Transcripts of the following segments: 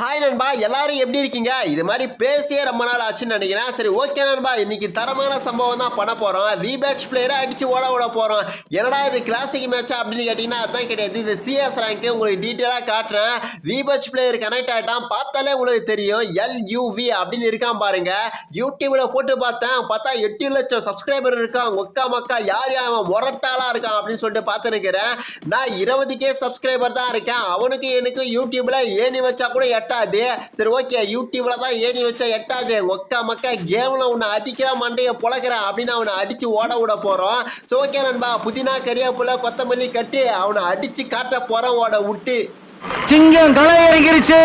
Hi நண்பா. எல்லாரும் எப்படி இருக்கீங்க? இது மாதிரி பேசியே ரொம்ப நாள் ஆச்சுன்னு நினைக்கிறேன். சரி ஓகே நண்பா. இன்னைக்கு தரமான சம்பவம் தான் பண்ண போகிறோம் வி பேட்ச் பிளேயரை அடிச்சு ஓட விட போகிறோம் என்னடா இது கிளாசிக் மேட்சா அப்படின்னு கேட்டிங்கன்னா அதான் கிடையாது. இது சிஎஸ் ரேங்க்கு உங்களுக்கு டீட்டெயிலாக காட்டுறேன். வி பேட்ச் பிளேயர் கனெக்ட் ஆகிட்டான் பார்த்தாலே உங்களுக்கு தெரியும். எல்யூவி அப்படின்னு இருக்கான் பாருங்க. யூடியூப்பில் போட்டு பார்த்தேன். பார்த்தா எட்டு லட்சம் சப்ஸ்கிரைபர் இருக்கான். ஒக்கா மக்கா யார் யார் அவன் முரட்டாலாக இருக்கான் அப்படின்னு சொல்லிட்டு பார்த்துருக்கிறேன். நான் இருபது கே சப்ஸ்கிரைபர் தான் இருக்கேன். அவனுக்கு எனக்கு யூடியூப்பில் ஏணி வச்சா கூட எட்டாது. சரி ஓகே. யூடியூப்ல தான் ஏணி வச்சா எட்டாது. ஒக்கா மக்கா கேம்ல உன்னை அடிக்கிற மண்டைய பொழக்கிறேன் அப்படின்னு அவனை அடிச்சு ஓட விட போறோம். ஸோ ஓகே நண்பா. புதினா கறியாப்புல கொத்தமல்லி கட்டி அவனை அடிச்சு காட்ட போறான் ஓட விட்டு. சிங்கம் களை இறங்கிருச்சு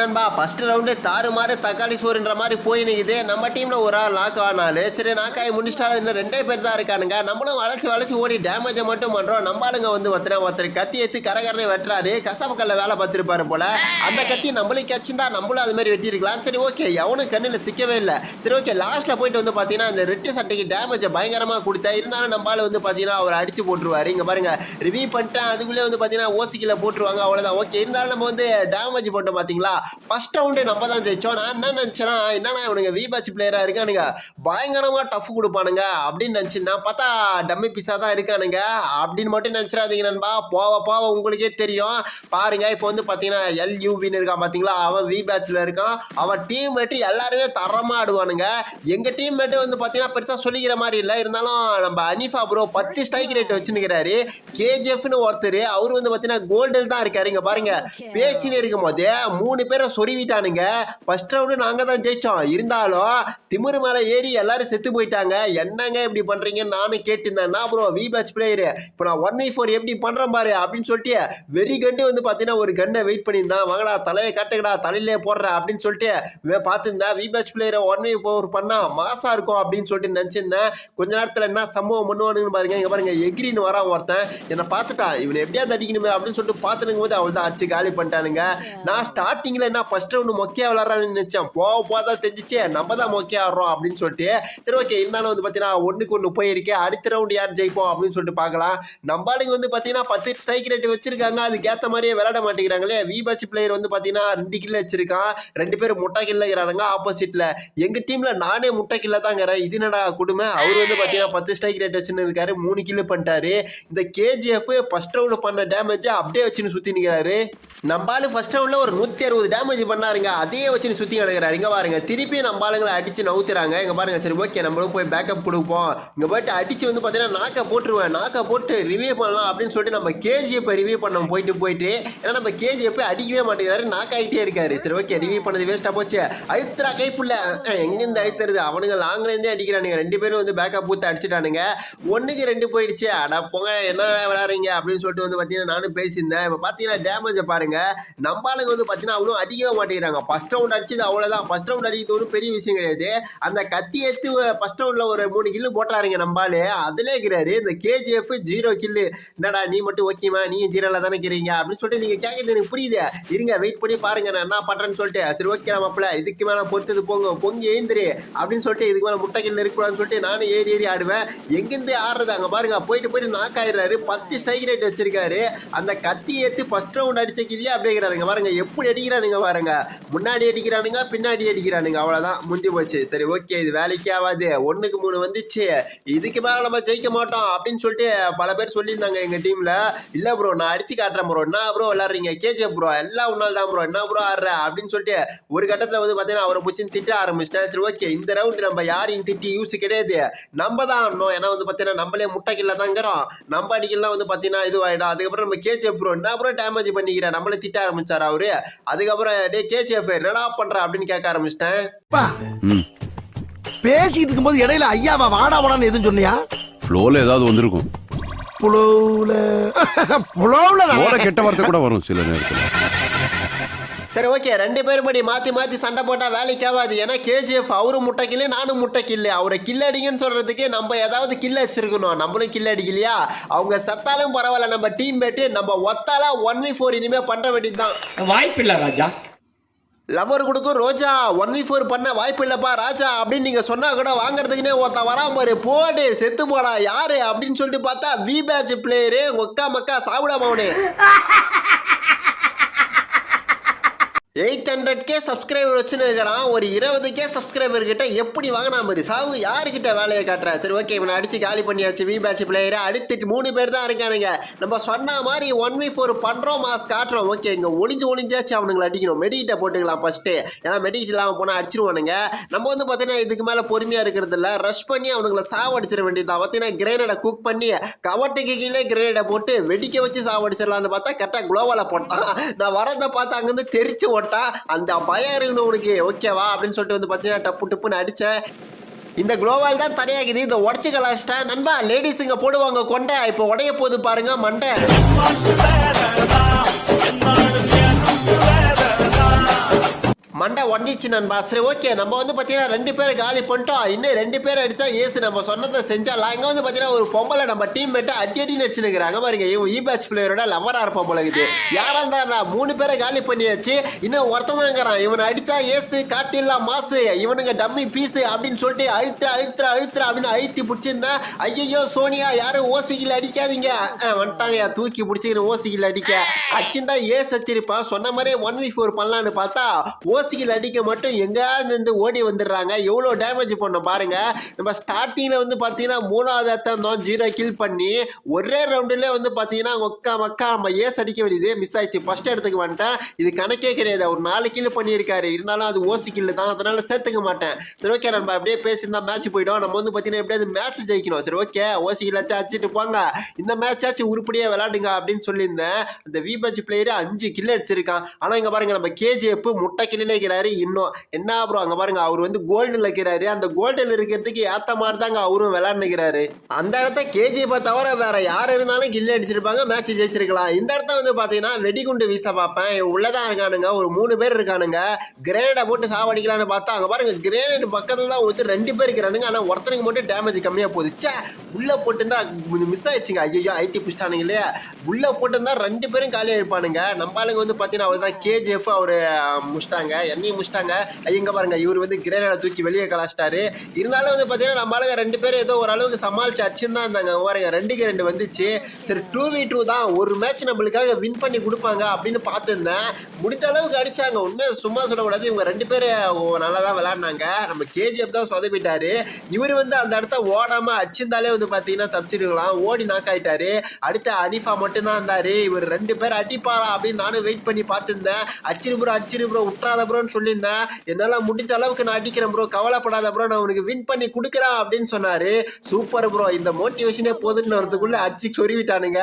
நண்பா ஃபர்ஸ்ட் ரவுண்டு தாறுமாறு தக்காளி சோறுன்ற மாதிரி போயினுக்குது. நம்ம டீம்ல ஒரு ஆள் லாக் ஆனாலு சரி நாக்காய் முடிச்சிட்டா இன்னும் ரெண்டே பேர் தான் இருக்கானுங்க. நம்மளும் வளைச்சு வளைச்சு ஓடி டேமேஜை மட்டும் பண்றோம். நம்ம ஆளுங்க வந்து ஒருத்தர் ஒருத்தர் கத்தி எடுத்து கரகரனை வெட்டுறாரு. கசாப்பு கல்ல வேலை பார்த்துருப்பாரு போல. அந்த கத்தி நம்மளுக்கு கச்சிருந்தா நம்மளும் அது மாதிரி வெட்டியிருக்கலாம். சரி ஓகே எவனும் கண்ணில் சிக்கவே இல்லை. சரி ஓகே லாஸ்ட்ல போயிட்டு வந்து பாத்தீங்கன்னா அந்த ரெட்டு சட்டைக்கு டேமேஜை பயங்கரமா கொடுத்தா இருந்தாலும் நம்ம ஆள் வந்து பாத்தீங்கன்னா அவர் அடிச்சு போட்டுருவாரு. இங்க பாருங்க. ரிவியூ பண்ணிட்டேன். அதுக்குள்ளே வந்து பாத்தீங்கன்னா ஓசிக்கில போட்டுருவாங்க அவ்வளோதான் ஓகே இருந்தாலும் நம்ம வந்து டேமேஜ் போட்டோம் பார்த்தீங்களா ஃபர்ஸ்ட் ரவுண்டு நம்ம தான் ஜெயிச்சோம். நான் என்ன நினச்சேன்னா என்னன்னா இவனுங்க வி பிளேயராக இருக்கானுங்க? பயங்கரமாக டஃப் கொடுப்பானுங்க அப்படின்னு நினச்சிருந்தான் பார்த்தா டம்மி பீஸாக தான் இருக்கானுங்க. அப்படின்னு மட்டும் நினச்சிடாதீங்க நண்பா. போவ போவ உங்களுக்கே தெரியும். பாருங்க இப்போ வந்து பார்த்தீங்கன்னா எல்யூபின்னு இருக்கான் பார்த்தீங்களா அவன் வி பேட்ச்ல இருக்கான். அவன் டீம் மேட்டு எல்லாருமே தரமாக ஆடுவானுங்க. எங்கள் டீம் மேட்டு வந்து பார்த்தீங்கன்னா பெருசாக சொல்லிக்கிற மாதிரி இல்லை. இருந்தாலும் நம்ம அனிஃபா ப்ரோ பத்து ஸ்ட்ரைக் ரேட் வச்சுருக்கிறாரு கேஜிஎஃப்னு ஒருத்தர் அவர் வந்து பார்த்தீங்கன்னா கோல்டில் தான் இருக்காரு இங்க பாருங்க. பேசின்னு இருக்கும் போதே மூணு பேரை சொருவிட்டானுங்க. ஃபர்ஸ்ட் ரவுண்டு நாங்க தான் ஜெயிச்சோம். இருந்தாலும் திமிரு மேலே ஏறி எல்லாரும் செத்து போயிட்டாங்க. என்னங்க இப்படி பண்றீங்கன்னு நானும் கேட்டிருந்தேன். நான் ப்ரோ வி பேட்ச் பிளேயரு இப்போ நான் ஒன் வி ஃபோர் எப்படி பண்றேன் பாரு அப்படின்னு சொல்லிட்டு வெறி கண்டு வந்து பார்த்தீங்கன்னா ஒரு கண்ணை வெயிட் பண்ணியிருந்தான். வாங்கடா தலையை கட்டுங்கடா தலையிலே போடுற அப்படின்னு சொல்லிட்டு வே- பார்த்திருந்தேன் வி பேட்ச் பிளேயரை ஒன் வி ஃபோர் பண்ணா மாசா இருக்கும் அப்படின்னு சொல்லிட்டு நினச்சிருந்தேன். கொஞ்ச நேரத்தில் என்ன சம்பவம் பண்ணுவானுங்கன்னு பாருங்க. இங்க பாருங்க எகிரின்னு வரான் ஒருத்தன். என்னை பார்த்துட்டான். இவனை எப்படியாவது அடிக்கணுமே அப்படின்னு சொல்லிட்டு பார்த்துனுங்க போது அவள் தான் அடிச்சு காலி பண்ணிட்டானுங்க. நான் ஸ்டார்டிங்கில் என்ன ஃபர்ஸ்ட் ரவுண்டு மொக்கையா விளாட்றான்னு நினச்சேன். போக போக தான் தெரிஞ்சிச்சு. நம்ம தான் மொக்கையா ஆடுறோம் அப்படின்னு சொல்லிட்டு சரி ஓகே இருந்தாலும் வந்து பார்த்தீங்கன்னா ஒன்றுக்கு ஒன்று போயிருக்கேன் அடுத்த ரவுண்டு யார் ஜெயிப்போம் அப்படின்னு சொல்லிட்டு பார்க்கலாம். நம்ம ஆளுங்க வந்து பார்த்தீங்கன்னா பத்து ஸ்ட்ரைக் ரேட் வச்சிருக்காங்க. அதுக்கேற்ற மாதிரியே விளையாட மாட்டேங்கிறாங்களே. வி பட்ச் பிளேயர் வந்து பார்த்தீங்கன்னா ரெண்டு கில்ல வச்சிருக்கான். ரெண்டு பேர் முட்டை கில்ல இருக்கிறாங்க ஆப்போசிட்ல எங்க டீம்ல நானே முட்டை கில்ல தாங்கிறேன். இது என்னடா கொடுமை? அவர் வந்து பார்த்தீங்கன்னா பத்து ஸ்ட்ரைக் ரேட் வச்சுன்னு இருக்காரு. மூணு கில்லு பண்ணிட்டாரு. இந்த கேஜிஎஃப் ஃபர்ஸ்ட் ரவுண்டு பண்ண டேமேஜ் அப்படியே வச்சுன்னு சுற்றி நிற்கிறாரு நம்பாலு ஃபர்ஸ்ட் ரவுண்ட்ல ஒரு நூற்றி அறுபது டேமேஜ் பண்ணாருங்க. அதே வச்சுன்னு சுற்றி கிடக்குறாரு. இங்க பாருங்க திருப்பி நம்பாளுங்களை அடிச்சு நவுத்துறாங்க. இங்க பாருங்க சரி ஓகே நம்மளும் போய் பேக்கப் கொடுப்போம். இங்க போயிட்டு அடிச்சு வந்து பார்த்தீங்கன்னா நாக்கை போட்டுருவேன். நாக்கை போட்டு ரிவ்யூ பண்ணலாம் அப்படின்னு சொல்லிட்டு நம்ம கேஜிஎஃப் ரிவ்யூ பண்ண போயிட்டு போயிட்டு. ஏன்னா நம்ம கேஜிஎஃப் அடிக்கவே மாட்டேங்கிறாரு. நாக்காயிட்டே இருக்காரு. சரி ஓகே ரிவ்யூ பண்ணது வேஸ்ட்டாக போச்சு. அழுத்துறா கைப்புள்ள. எங்கேருந்து அழுத்துறது அவனுங்க லாங்லேருந்தே அடிக்கிறானுங்க. ரெண்டு பேரும் வந்து பேக்கப் ஊற்றி அடிச்சிட்டானுங்க. ஒன்றுக்கு ரெண்டு போயிடுச்சு. அட போங்க என்ன விளாட்றீங்க அப்படின்னு சொல்லிட்டு வந்து பார்த்தீங்கன்னா நானும் பேசியிருந்தேன். இப்போ பார்த்தீங்கன்னா டேமேஜை பாருங்க. நம்மளுக்கு வந்து பார்த்தீங்கன்னா அவ்வளோ அடிக்கவே மாட்டேங்கிறாங்க. ஃபஸ்ட் ரவுண்ட் அடிச்சது அவ்வளோதான் ஃபர்ஸ்ட் ரவுண்ட் அடிக்கிறது ஒன்றும் பெரிய விஷயம் கிடையாது. அந்த கத்தி எடுத்து ஃபர்ஸ்ட் ரவுண்டில் ஒரு மூணு கில்லு போட்டாருங்க நம்பாலு அதிலே இருக்கிறாரு இந்த கேஜிஎஃப் ஜீரோ கில்லு என்னடா நீ மட்டும் ஓகேமா நீ ஜீரோவில் தானே இருக்கிறீங்க? அப்படின்னு சொல்லிட்டு நீங்கள் கேட்குறது எனக்கு புரியுது. இருங்க வெயிட் பண்ணி பாருங்க. நான் என்ன பண்ணுறேன்னு சொல்லிட்டு சரி ஓகே மாப்பிள்ள இதுக்கு மேலே பொறுத்தது போங்க. பொங்கி ஏந்திரி அப்படின்னு சொல்லிட்டு இதுக்கு மேலே முட்டை கில்லு இருக்கக்கூடாதுன்னு சொல்லிட்டு நானும் ஏறி ஏறி ஆடுவேன். எங்கேருந்து ஆடுறது? அங்கே பாருங்க போயிட்டு போயிட்டு நாக்காயிடுறாரு பத்து ஸ்ட்ரைக் ரேட் வச்சிருக்காரு. அந்த கத்தி ஏற்று ஃபர்ஸ்ட் ரவுண்ட் அடிச்ச கில்லியே அப்படியே பாருங்க எப்படி அடிக்கிறானுங்க பாருங்க. முன்னாடி அடிக்கிறானுங்க பின்னாடி அடிக்கிறானுங்க. அவ்வளோதான் முடிஞ்சு போச்சு. சரி ஓகே இது வேலைக்கே ஆகாது. ஒன்றுக்கு மூணு வந்துச்சு. இதுக்கு மேலே நம்ம ஜெயிக்க மாட்டோம் அப்படின்னு சொல்லிட்டு பல பேர் சொல்லியிருந்தாங்க எங்கள் டீமில் இல்லை ப்ரோ நான் அடிச்சு காட்டுறேன் ப்ரோ என்ன ப்ரோ விளாட்றீங்க கேஜே ப்ரோ எல்லாம் உன்னால் தான் ப்ரோ என்ன ப்ரோ ஆடுற? அப்படின்னு சொல்லிட்டு ஒரு கட்டத்தில் வந்து பார்த்தீங்கன்னா அவரை பிடிச்சின்னு திட்ட ஆரம்பிச்சிட்டேன் சரி ஓகே இந்த ரவுண்டு நம்ம யாரையும் திட்டி யூஸ் கிடையாது. நம்ம தான் ஆடணும். ஏன்னா வந்து பார்த்தீங்கன்னா நம்மளே முட்டைக்கில்ல தாங்கிறோம். நம்ம அடிக்கலாம் வந்து பார்த்தீங்கன்னா இதுவாயிடும். அதுக்கப்புறம் நம்ம கேஜே ப்ரோ என்ன ப்ரோ டேமேஜ் பண்ணிக்கிறேன். நம்மளே திட்ட ஆரம்பிச்சார் அவரு? அதுக்கப்புறம் டே கேஜிஎஃப் என்னடா பண்ற? அப்படின்னு கேட்க ஆரம்பிச்சிட்டேன். பேசிட்டு இருக்கும்போது இடையில ஐயாவா வாடா வாடான்னு எதுவும் சொன்னியா? ஃப்ளோல ஏதாவது வந்திருக்கும். புலவுல ஃப்ளோல கெட்ட வார்த்தை கூட வரும் சில நேரத்தில். சரி ஓகே. ரெண்டு பேரும் படி மாத்தி மாத்தி சண்டை போட்டா வேலைக்கு ஆகாது. ஏன்னா கேஜிஎஃப் அவரும் முட்டை கில்லு நானும் முட்டை கில்லு அவரை கில் அடிங்கன்னு சொல்றதுக்கு நம்ம ஏதாவது கில் வச்சிருக்கணும் நம்மளும் கில் அடிக்கலையா? அவங்க சத்தாலும் பரவாயில்ல. நம்ம டீம் பேட்டு நம்ம ஒத்தாலா ஒன் வி ஃபோர் இனிமே பண்ற வேண்டியதுதான். வாய்ப்பில்லை ராஜா. லவர் கொடுக்கும் ரோஜா. ஒன் வி ஃபோர் பண்ண வாய்ப்பு இல்லப்பா ராஜா. அப்படின்னு நீங்க சொன்னா கூட வாங்குறதுக்குனே ஒருத்தன் வராம பாரு. போடு செத்து போடா. யாரு? அப்படின்னு சொல்லிட்டு பார்த்தா வி பேட்ச் பிளேயரு ஒக்கா மக்கா சாப்பிடாம அவனு எயிட் ஹண்ட்ரட் கே சப்ஸ்கிரைபர் வச்சுன்னு இருக்கிறான் ஒரு இருபது கே சப்ஸ்கிரைபர் கிட்ட எப்படி வாங்கினா மாதிரி சாவு யாருக்கிட்ட வேலையை காட்டுறா? சரி ஓகே இவனை அடிச்சு காலி பண்ணியாச்சு வி பேட்ச் பிளேயர் அடுத்து மூணு பேர் தான் இருக்கானுங்க. நம்ம சொன்ன மாதிரி ஒன் வி ஃபோர் பண்ணுறோம் மாஸ் காட்டுறோம். ஓகே இங்கே ஒளிஞ்சு ஒளிஞ்சாச்சு அவனுங்களை அடிக்கணும். மெடிக்கிட்ட போட்டுக்கலாம் ஃபஸ்ட்டு ஏன்னா மெடிக்கிட் இல்லாமல் போனால் அடிச்சிருவானுங்க. நம்ம வந்து பார்த்தீங்கன்னா இதுக்கு மேலே பொறுமையாக இருக்கிறது இல்லை. ரஷ் பண்ணி அவனுங்களை சாவடிச்சிட வேண்டியதான் பார்த்தீங்கன்னா கிரேனடை குக் பண்ணி கவட்டுக்கு கீழே கிரேனடை போட்டு வெடிக்க வச்சு சாவடிச்சிடலான்னு பார்த்தா கரெக்டாக குளோவால போட்டான். நான் வரதை பார்த்து அங்கேருந்து தெரிச்சு ஓட்டா அந்த பயம் இருக்கணும் உனக்கு. ஓகேவா? அப்படின்னு சொல்லிட்டு வந்து பார்த்தீங்கன்னா டப்பு டப்புன்னு அடித்தேன் இந்த குளோவால் தான் தனியாகுது. இந்த உடச்சு கலாச்சிட்டா நண்பா லேடிஸ் இங்க போடுவாங்க கொண்டை. இப்போ உடைய போது பாருங்க மண்டை. மண்டை உடஞ்சிச்சு நண்பா. சரி ஓகே நம்ம வந்து பார்த்தீங்கன்னா ரெண்டு பேரை காலி பண்ணிட்டோம். இன்னும் ரெண்டு பேர் அடித்தா ஏசு நம்ம சொன்னதை செஞ்சாலாம். இங்கே வந்து பார்த்தீங்கன்னா ஒரு பொம்பளை நம்ம டீம் மேட்டை அடி அடி நடிச்சுனுக்குறாங்க பாருங்க இவன் இ பேட்ச் பிளேயரோட லவராக இருப்பான் போல இருக்குது யாரா இருந்தா நான் மூணு பேரை காலி பண்ணியாச்சு. இன்னும் ஒருத்தன் தாங்கிறான் இவனை அடித்தா ஏசு காட்டில்லாம் மாசு. இவனுங்க டம்மி பீஸு அப்படின்னு சொல்லிட்டு அழுத்துற அழுத்துற அழுத்துற அப்படின்னு அழுத்தி பிடிச்சிருந்தா ஐயோ சோனியா யாரும் ஓசிக்கில் அடிக்காதீங்க. வந்துட்டாங்க. தூக்கி பிடிச்சிக்கிற ஓசிக்கில் அடிக்க. அடிச்சிருந்தா ஏசு அச்சிருப்பான் சொன்ன மாதிரி ஒன் வி ஃபோர் பண்ணலான்னு பார்த்தா ஓசிகள் அடிக்க மட்டும் எங்கேயாவது இருந்து ஓடி வந்துடுறாங்க. எவ்வளோ டேமேஜ் பண்ணோம் பாருங்க. நம்ம ஸ்டார்டிங்கில் வந்து பார்த்தீங்கன்னா மூணாவது தான் ஜீரோ கில் பண்ணி ஒரே ரவுண்டில் வந்து பார்த்தீங்கன்னா ஒக்கா மக்கா நம்ம ஏஸ் அடிக்க வேண்டியது மிஸ் ஆயிடுச்சு. ஃபர்ஸ்ட் இடத்துக்கு வந்துட்டேன். இது கணக்கே கிடையாது. ஒரு நாலு கில் பண்ணியிருக்காரு. இருந்தாலும் அது ஓசி கில் தான். அதனால சேர்த்துக்க மாட்டேன். சரி ஓகே நம்ம அப்படியே பேசியிருந்தா மேட்ச் போயிடும். நம்ம வந்து பார்த்தீங்கன்னா எப்படியாவது மேட்ச் ஜெயிக்கணும். சரி ஓகே ஓசி கில்லாச்சும் அடிச்சுட்டு போங்க. இந்த மேட்சாச்சும் உருப்படியாக விளாடுங்க அப்படின்னு சொல்லியிருந்தேன். அந்த விபஜ் பேட்ச் பிளேயர் அஞ்சு கில் அடிச்சிருக்கான். ஆனால் இங்கே பாருங்க நம்ம கேஜிஎஃப் முட்டை கில்லில் இருக்கிறாரு இன்னும் என்ன அப்புறம் அங்கே பாருங்க அவர் வந்து கோல்டில் இருக்கிறாரு அந்த கோல்டில் இருக்கிறதுக்கு ஏற்ற மாதிரி தாங்க அவரும் விளையாண்டுக்கிறாரு அந்த இடத்த கேஜிஎஃப் தவிர வேற யார் இருந்தாலும் கில்லி அடிச்சிருப்பாங்க மேட்ச் ஜெயிச்சிருக்கலாம். இந்த இடத்த வந்து பார்த்தீங்கன்னா வெடிகுண்டு வீச பார்ப்பேன். உள்ளதான் இருக்கானுங்க ஒரு மூணு பேர் இருக்கானுங்க. கிரேனடை போட்டு சாவடிக்கலான்னு பார்த்தா அங்கே பாருங்க கிரேனட் பக்கத்தில் தான் வந்து ரெண்டு பேர் இருக்கிறானுங்க. ஆனால் ஒருத்தனுக்கு மட்டும் டேமேஜ் கம்மியாக போகுது. ச்சே உள்ள போட்டுருந்தா மிஸ் ஆயிடுச்சுங்க. ஐயோ ஐடி பிடிச்சிட்டானுங்க இல்லையா? உள்ள போட்டிருந்தா ரெண்டு பேரும் காலியாக இருப்பானுங்க நம்ம ஆளுங்க வந்து பார்த்தீங்கன்னா அவர் தான் கேஜிஎஃப் அவர் முடிச்சிட்டாங்க. என்னையும் முடிச்சிட்டாங்க. ஐயங்க பாருங்க இவர் வந்து கிரேனடை தூக்கி வெளியே கலாச்சிட்டாரு. இருந்தாலும் வந்து பார்த்தீங்கன்னா நம்ம ஆளுங்க ரெண்டு பேரும் ஏதோ ஓரளவுக்கு சமாளிச்சு அடிச்சுன்னு தான் இருந்தாங்க. பாருங்க ரெண்டுக்கு ரெண்டு வந்துச்சு. சரி டூ வி டூ தான் ஒரு மேட்ச் நம்மளுக்காக வின் பண்ணி கொடுப்பாங்க அப்படின்னு பார்த்துருந்தேன். முடிஞ்ச அளவுக்கு அடிச்சாங்க. உண்மையை சும்மா சொல்லக்கூடாது. இவங்க ரெண்டு பேரும் நல்லா தான் விளாட்னாங்க நம்ம கேஜிஎஃப் தான் சொதப்பிட்டாரு. இவர் வந்து அந்த இடத்த ஓடாம அடிச்சிருந்தாலே வந்து பார்த்தீங்கன்னா தப்பிச்சிருக்கலாம். ஓடி நாக் ஆயிட்டாரு. அடுத்த அனிஃபா மட்டும்தான் இருந்தாரு. இவர் ரெண்டு பேர் அடிப்பாரா அப்படின்னு நானும் வெயிட் பண்ணி பார்த்துருந்தேன். அச்சிரு ப்ரோ அச்சிரு ப்ரோ விட்றாத ப்ரோன்னு சொல்லியிருந்தேன். என்னால் முடிஞ்ச அளவுக்கு நான் அடிக்கிறேன் ப்ரோ கவலைப்படாத ப்ரோ நான் உனக்கு வின் பண்ணி கொடுக்குறேன் அப்படின்னு சொன்னார். சூப்பர் ப்ரோ இந்த மோட்டிவேஷனே போதுன்னு வரதுக்குள்ளே அடிச்சு சொருவிட்டானுங்க.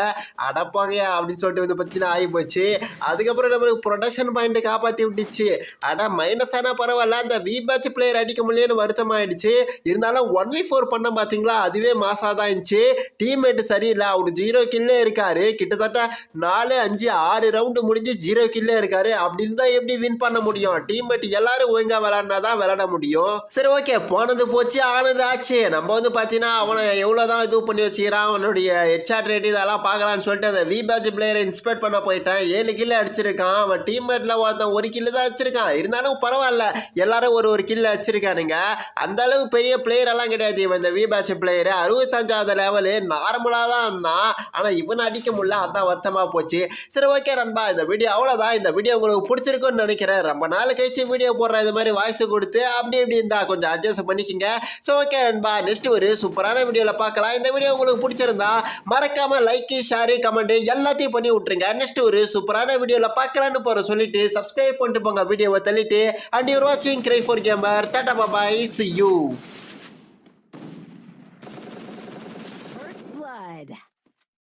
அடப்பாங்கயா அப்படின்னு சொல்லிட்டு வந்து பார்த்தீங்கன்னா ஆகி போச்சு. அதுக்கப்புறம் நம்மளுக்கு ப்ரொடக்ஷன் பாயிண்ட் காப்பாற்றி விட்டுச்சு. ஆனால் மைனஸ் ஆனால் பரவாயில்ல. அந்த வி பேட்ச் பிளேயர் அடிக்க முடியலன்னு வருத்தமாயிடுச்சு. இருந்தாலும் ஒன் வி ஃபோர் பண்ண பார்த்தீங்களா? அதுவே மாசாக தான் இருந்துச்சு. டீம்மேட் சரியில்லை. அவர் ஜீரோ கில்லே இருக்காரு. கிட்டத்தட்ட நாலு அஞ்சு ஆறு ரவுண்டு முடிஞ்சு ஜீரோ கில்லே இருக்காரு. அப்படின்னு தான் எப்படி வின் பண்ண முடியும்? டீம்மேட் எல்லாரும் ஒழுங்கா விளாடினா தான் விளாட முடியும். சரி ஓகே போனது போச்சு ஆனது ஆச்சு. நம்ம வந்து பார்த்தீங்கன்னா அவனை எவ்வளோதான் இது பண்ணி வச்சுக்கிறான் அவனுடைய ஹெச்ஆர் ரேட் இதெல்லாம் பார்க்கலான்னு சொல்லிட்டு அந்த வி பேட்ச் பிளேயரை இன்ஸ்பெக்ட் பண்ண போயிட்டேன். ஏழு கில்லு அடிச்சிருக்கான். அவன் டீம்மேட்ல ஒருத்தன் ஒரு கில்லு தான் அடிச்சிருக்கான். இருந்தாலும் பரவாயில்ல எல்லாரும் ஒரு ஒரு கில்லு அடிச்சிருக்கானுங்க. அந்த அளவு பெரிய பிளேயர் எல்லாம் கிடையாது இவன் இந்த வி பேட்ச் பிளேயர் அறுபத்தஞ்சாவது லெவலு நார்மலாக தான் இருந்தான். ஆனால் இவனை அடிக்க முடியல அதான் வருத்தமாக போச்சு. சரி ஓகே நண்பா இந்த வீடியோ அவ்வளோதான் இந்த வீடியோ உங்களுக்கு பிடிச்சிருக்குன்னு நினைக்கிறேன். ரொம்ப நாள் கழிச்சு வீடியோ போடுற இது மாதிரி வாய்ஸ் கொடுத்து அப்படி இப்படி இருந்தா கொஞ்சம் அட்ஜஸ்ட் பண்ணிக்கங்க. ஸோ ஓகே நண்பா. நெக்ஸ்ட் ஒரு சூப்பரான வீடியோவில் பார்க்கலாம். இந்த வீடியோ உங்களுக்கு பிடிச்சிருந்தா மறக்காம லைக் ஷேர் கமெண்ட் எல்லாத்தையும் பண்ணி விட்டுருங்க. நெக்ஸ்ட் ஒரு சூப்பரான வீடியோவில் பார்க்கலான்னு போகிற சொல்லிட்டு சப்ஸ்கிரைப் பண்ணிட்டு போங்க. வீடியோவை தள்ளிட்டு. அண்ட் யூர் வாட்சிங் cry for gamer tata bye bye see you